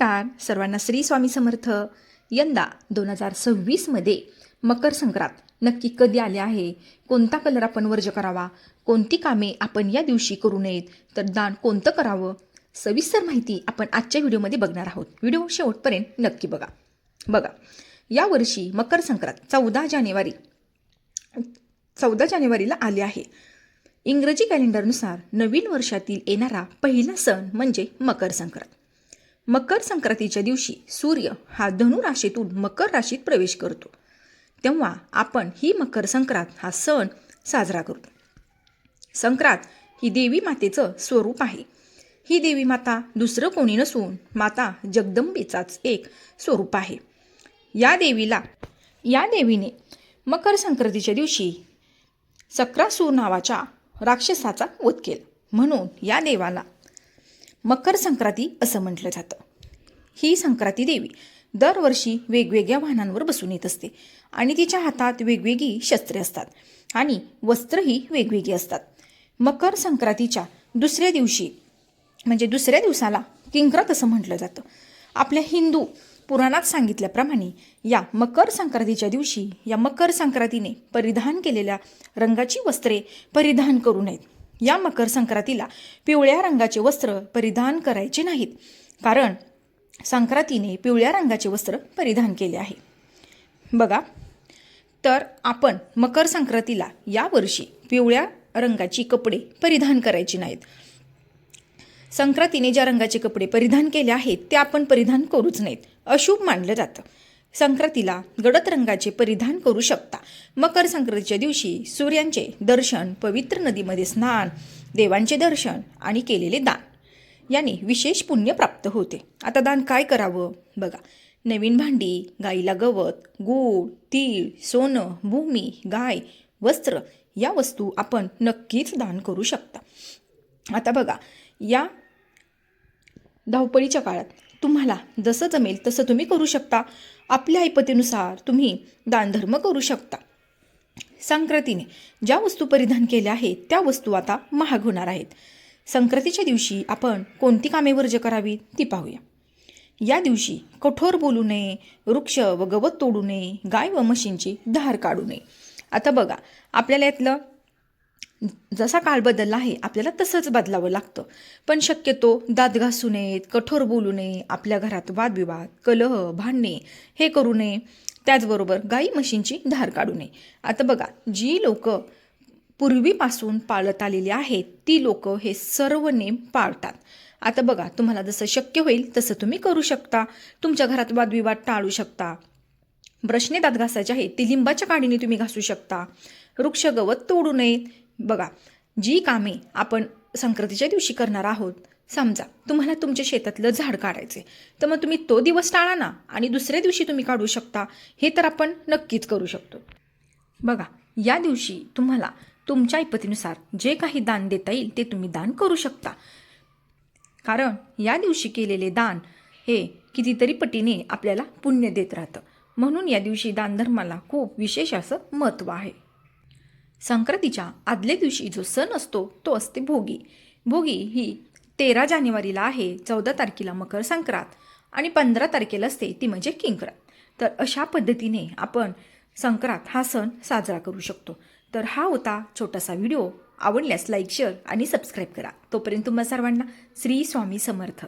नमस्कार. सर्वांना श्री स्वामी समर्थ. यंदा दोन हजार सव्वीसमध्ये मकर संक्रांत नक्की कधी आले आहे? कोणता कलर आपण वर्ज करावा? कोणती कामे आपण या दिवशी करू नयेत? तर दान कोणतं करावं? सविस्तर माहिती आपण आजच्या व्हिडिओमध्ये बघणार आहोत. व्हिडिओ शेवटपर्यंत नक्की बघा. बघा यावर्षी मकर संक्रांत चौदा जानेवारी चौदा जानेवारीला आले आहे. इंग्रजी कॅलेंडरनुसार नवीन वर्षातील येणारा पहिला सण म्हणजे मकर संक्रांत. मकर संक्रांतीच्या दिवशी सूर्य हा धनु राशीतून मकर राशीत प्रवेश करतो. तेव्हा आपण ही मकर संक्रांत हा सण साजरा करतो. संक्रांत ही देवी मातेचं स्वरूप आहे. ही देवी माता दुसरं कोणी नसून माता जगदंबेचाच एक स्वरूप आहे. या देवीला या देवीने मकर संक्रांतीच्या दिवशी सक्रासूर नावाच्या राक्षसाचा वध केला. म्हणून या देवाला मकर संक्रांती असं म्हटलं जातं. ही संक्रांती देवी दरवर्षी वेगवेगळ्या वाहनांवर बसून येत असते आणि तिच्या हातात वेगवेगळी शस्त्रे असतात आणि वस्त्रही वेगवेगळी असतात. मकर संक्रांतीच्या दुसऱ्या दिवशी म्हणजे दुसऱ्या दिवसाला किंक्रत असं म्हटलं जातं. आपल्या हिंदू पुराणात सांगितल्याप्रमाणे या मकर संक्रांतीच्या दिवशी या मकर संक्रांतीने परिधान केलेल्या रंगाची वस्त्रे परिधान करू नयेत. या मकर संक्रांतीला पिवळ्या रंगाचे वस्त्र परिधान करायचे नाहीत. कारण संक्रांतीने पिवळ्या रंगाचे वस्त्र परिधान केले आहे. बघा तर आपण मकर संक्रांतीला यावर्षी पिवळ्या रंगाची कपडे परिधान करायचे नाहीत. संक्रांतीने ज्या रंगाचे कपडे परिधान केले आहेत ते आपण परिधान करूच नाहीत. अशुभ मानलं जातं. संक्रांतीला गडद रंगाचे परिधान करू शकता. मकर संक्रांतीच्या दिवशी सूर्यांचे दर्शन पवित्र नदीमध्ये स्नान देवांचे दर्शन आणि केलेले दान. याने विशेष पुण्य प्राप्त होते. आता दान काय करावं? बघा. नवीन भांडी गाईला गवत गूळ तीळ सोनं भूमी गाय वस्त्र या वस्तू आपण नक्कीच दान करू शकता. आता बघा. या धावपळीच्या काळात तुम्हाला जसं जमेल तसं तुम्ही करू शकता. आपल्या ऐपतीनुसार तुम्ही दानधर्म करू शकता. संक्रांतीने ज्या वस्तू परिधान केल्या आहेत त्या वस्तू आता महाग होणार आहेत. संक्रांतीच्या दिवशी आपण कोणती कामे वर्ज करावी ती पाहूया. या दिवशी कठोर बोलू नये वृक्ष व गवत तोडू नये गाय व म्हशींची धार काढू नये. आता बघा आपल्याला यातलं जसा काळ बदलला आहे आपल्याला तसंच बदलावं लागतं. पण शक्यतो दात घासू नयेत कठोर बोलू नये आपल्या घरात वादविवाद कलह भांडणे हे करू नये. त्याचबरोबर गाई म्हशींची धार काढू नये. आता बघा जी लोक पूर्वीपासून पाळत आलेली आहेत ती लोक हे सर्व नेम पाळतात. आता बघा तुम्हाला जसं शक्य होईल तसं तुम्ही करू शकता. तुमच्या घरात वादविवाद टाळू शकता. ब्रशने दात घासायचे आहेत ती लिंबाच्या काडीने तुम्ही घासू शकता. वृक्ष गवत तोडू नयेत. बघा जी कामे आपण संक्रांतीच्या दिवशी करणार आहोत समजा तुम्हाला तुमच्या शेतातलं झाड काढायचे तर मग तुम्ही तो दिवस टाळा ना आणि दुसऱ्या दिवशी तुम्ही काढू शकता हे तर आपण नक्कीच करू शकतो. बघा या दिवशी तुम्हाला तुमच्या ऐपतीनुसार जे काही दान देता येईल ते तुम्ही दान करू शकता. कारण या दिवशी केलेले दान हे कितीतरी पटीने आपल्याला पुण्य देत राहतं. म्हणून या दिवशी दानधर्माला खूप विशेष असं महत्त्व आहे. संक्रांतीच्या आदल्या दिवशी जो सण असतो तो असते भोगी. भोगी ही तेरा जानेवारीला आहे चौदा तारखेला मकर संक्रांत आणि पंधरा तारखेला असते ती म्हणजे किंक्रांत. तर अशा पद्धतीने आपण संक्रांत हा सण साजरा करू शकतो. तर हा होता छोटासा व्हिडिओ. आवडल्यास लाईक शेअर आणि सबस्क्राईब करा. तोपर्यंत तुम्हा सर्वांना श्री स्वामी समर्थ.